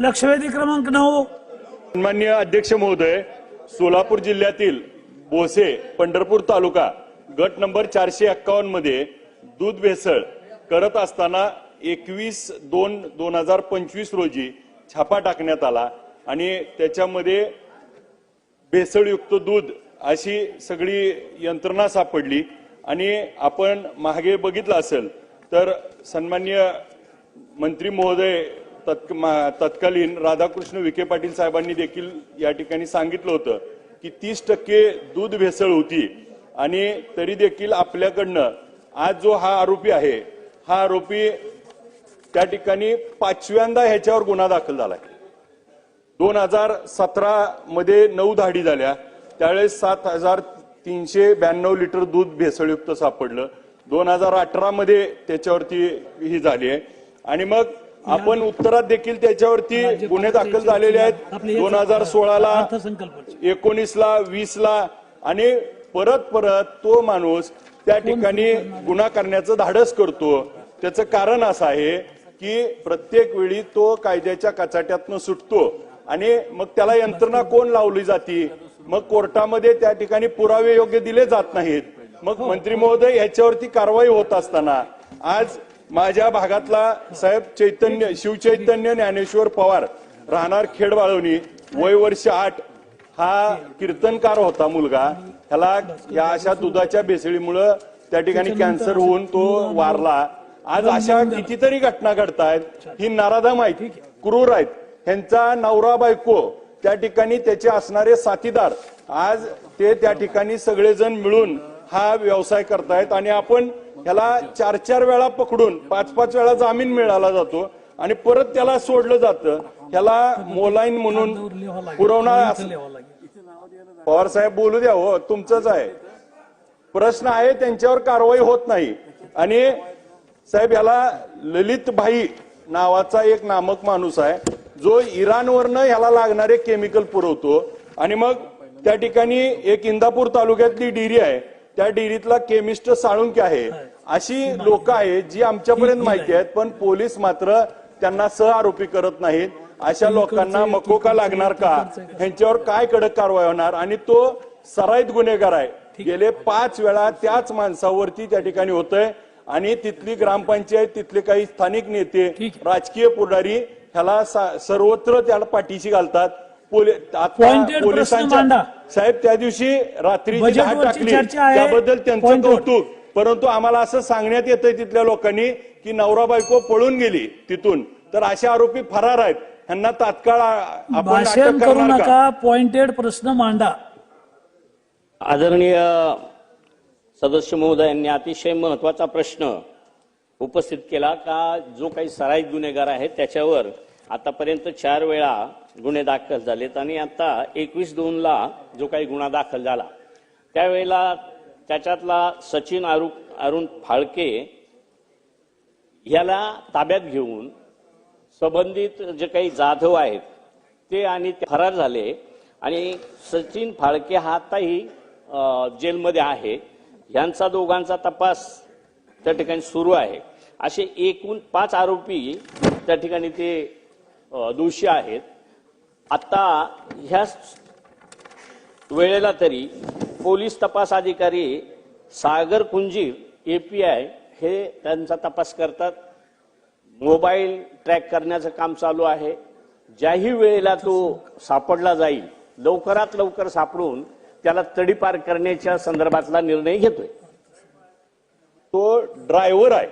लक्षवेधी क्रमांक नऊ. सन्मान्य अध्यक्ष महोदय सोलापूर जिल्ह्यातील बोसे पंढरपूर तालुका गट नंबर चारशे एक्कावन्नमध्ये दूध भेसळ करत असताना एकवीस दोन दोन हजार पंचवीस रोजी छापा टाकण्यात आला आणि त्याच्यामध्ये भेसळयुक्त दूध अशी सगळी यंत्रणा सापडली. आणि आपण मागे बघितलं असेल तर सन्मान्य मंत्री महोदय तत्क- तत्कालीन राधाकृष्ण विखे पाटील साहेबांनी देखील या ठिकाणी सांगितलं होतं की तीस टक्के दूध भेसळ होती. आणि तरी देखील आपल्याकडनं आज जो हा आरोपी आहे हा आरोपी त्या ठिकाणी पाचव्यांदा ह्याच्यावर गुन्हा दाखल झालाय. दोन हजार सतरा मध्ये नऊ धाडी झाल्या. त्यावेळेस सात हजार तीनशे ब्याण्णव लिटर दूध भेसळयुक्त सापडलं. दोन हजार अठरा मध्ये त्याच्यावरती ही झाली आहे. आणि मग आपण उत्तरात देखील त्याच्यावरती गुन्हे दाखल झालेले आहेत. दोन हजार सोळाला एकोणीसला वीसला आणि परत परत तो माणूस त्या ठिकाणी गुन्हा करण्याचं धाडस करतो. त्याचं कारण असं आहे की प्रत्येक वेळी तो कायद्याच्या कचाट्यातनं सुटतो. आणि मग त्याला यंत्रणा कोण लावली जाती? मग कोर्टामध्ये त्या ठिकाणी पुरावे योग्य दिले जात नाहीत. मग मंत्री महोदय याच्यावरती कारवाई होत असताना आज माझ्या भागातला साहेब चैतन्य शिवचैतन्य ज्ञानेश्वर पवार राहणार खेडवाळवणी वय वर्ष आठ. हा कीर्तनकार होता मुलगा. ह्याला या अशा दुधाच्या भेसळीमुळं त्या ठिकाणी कॅन्सर होऊन तो वारला. आज अशा कितीतरी घटना घडतायत. ही नाराधम आहेत क्रूर आहेत. ह्यांचा नवरा बायको त्या ठिकाणी त्याचे असणारे साथीदार. आज ते त्या ठिकाणी सगळेजण मिळून हा व्यवसाय करतायत आणि आपण ह्याला चार चार वेळा पकडून पाच पाच वेळा जामीन मिळाला जातो आणि परत त्याला सोडलं जातं. ह्याला मोलाईन म्हणून पुरवणार पवार साहेब बोलू द्या हो तुमचंच आहे. प्रश्न आहे त्यांच्यावर कारवाई होत नाही. आणि साहेब याला ललित भाई नावाचा एक नामक माणूस आहे जो इराणवरनं ह्याला लागणारे केमिकल पुरवतो. आणि मग त्या ठिकाणी एक इंदापूर तालुक्यातली डिरी आहे त्या डेअरीतला केमिस्ट साळुंके आहे. अशी लोक आहेत जी आमच्यापर्यंत माहिती आहेत पण पोलीस मात्र त्यांना सह आरोपी करत नाहीत. अशा लोकांना मकोका लागणार का? ह्यांच्यावर काय कडक कारवाई होणार? आणि तो सराईत गुन्हेगार आहे. गेले पाच वेळा त्याच माणसावरती त्या ठिकाणी होतंय. आणि तिथली ग्रामपंचायत तिथले काही स्थानिक नेते राजकीय पुढारी ह्याला सर्वत्र त्याला पाठीशी घालतात. पोली- आता Pointed प्रश्न मांडा. साहेब त्या दिवशी रात्री टाकली चर्चा आहे. त्याबद्दल त्यांचं. कौतुक परंतु आम्हाला असं सांगण्यात येतंय तिथल्या लोकांनी की नवरा बायको पळून गेली तिथून तर असे आरोपी फरार आहेत ह्यांना तात्काळ आपण करू नका पॉइंटेड प्रश्न मांडा आदरणीय सदस्य महोदयांनी अतिशय महत्त्वाचा प्रश्न उपस्थित केला का जो काही सराईत गुन्हेगार आहे त्याच्यावर आतापर्यंत चार वेळा गुन्हे दाखल झालेत आणि आता एकवीस दोनला जो काही गुन्हा दाखल झाला त्यावेळेला त्याच्यातला सचिन आरु अरुण फाळके याला ताब्यात घेऊन संबंधित जे काही जाधव आहेत ते आणि ते फरार झाले. आणि सचिन फाळके हा आताही जेलमध्ये आहे. यांचा दोघांचा तपास त्या ठिकाणी सुरू आहे. असे एकूण पाच आरोपी त्या ठिकाणी ते दोषी आहेत. आता ह्याच वेळेला तरी पोलीस तपास अधिकारी सागर कुंजीर ए पी आय हे त्यांचा तपास करतात. मोबाईल ट्रॅक करण्याचं काम चालू आहे. ज्याही वेळेला तो सापडला जाईल लवकरात लवकर सापडून त्याला तडीपार करण्याच्या संदर्भातला निर्णय घेतोय. तो ड्रायव्हर आहे.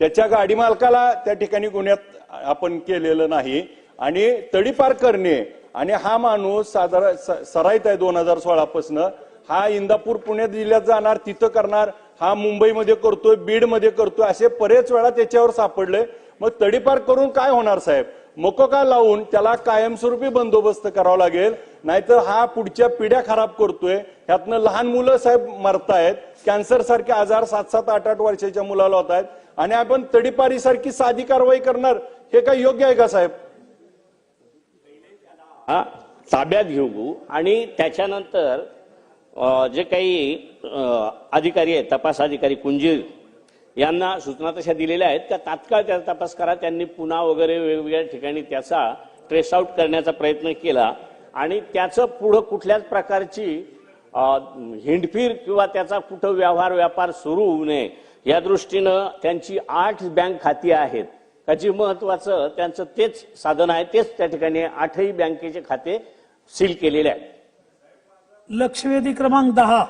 त्याच्या गाडी मालकाला त्या ठिकाणी गुन्ह्यात आपण केलेलं नाही. आणि तडीपार करणे आणि हा माणूस साधारण सराईत आहे दोन हजार सोळापासनं हा इंदापूर पुणे जिल्ह्यात जाणार तिथं करणार हा मुंबईमध्ये करतोय बीडमध्ये करतोय असे बरेच वेळा त्याच्यावर सापडले मग तडीपार करून काय होणार साहेब? मकोका लावून त्याला कायमस्वरूपी बंदोबस्त करावा लागेल? नाहीतर हा पुढच्या पिढ्या खराब करतोय. ह्यातनं लहान मुलं साहेब मरतायत. कॅन्सर सारखे आजार सात सात आठ आठ वर्षाच्या मुलाला होत आहेत आणि आपण तडीपारीसारखी साधी कारवाई करणार? हे काय योग्य आहे का साहेब? हा ताब्यात घेऊ. आणि त्याच्यानंतर जे काही अधिकारी आहेत तपास अधिकारी कुंजीर यांना सूचना तशा दिलेल्या आहेत त्या तात्काळ त्याचा तपास करा त्यांनी पुन्हा वगैरे वेगवेगळ्या ठिकाणी त्याचा ट्रेस आउट करण्याचा प्रयत्न केला. आणि त्याचं पुढं कुठल्याच प्रकारची हिंडफीर हिंडफिर किंवा त्याचा कुठं व्यवहार व्यापार सुरू होऊ नये या दृष्टीनं त्यांची आठ बँक खाती आहेत. त्याची महत्वाचं त्यांचं तेच साधन आहे तेच त्या ठिकाणी आठही बँकेचे खाते सील केलेले आहेत. लक्षवेधी क्रमांक दहा.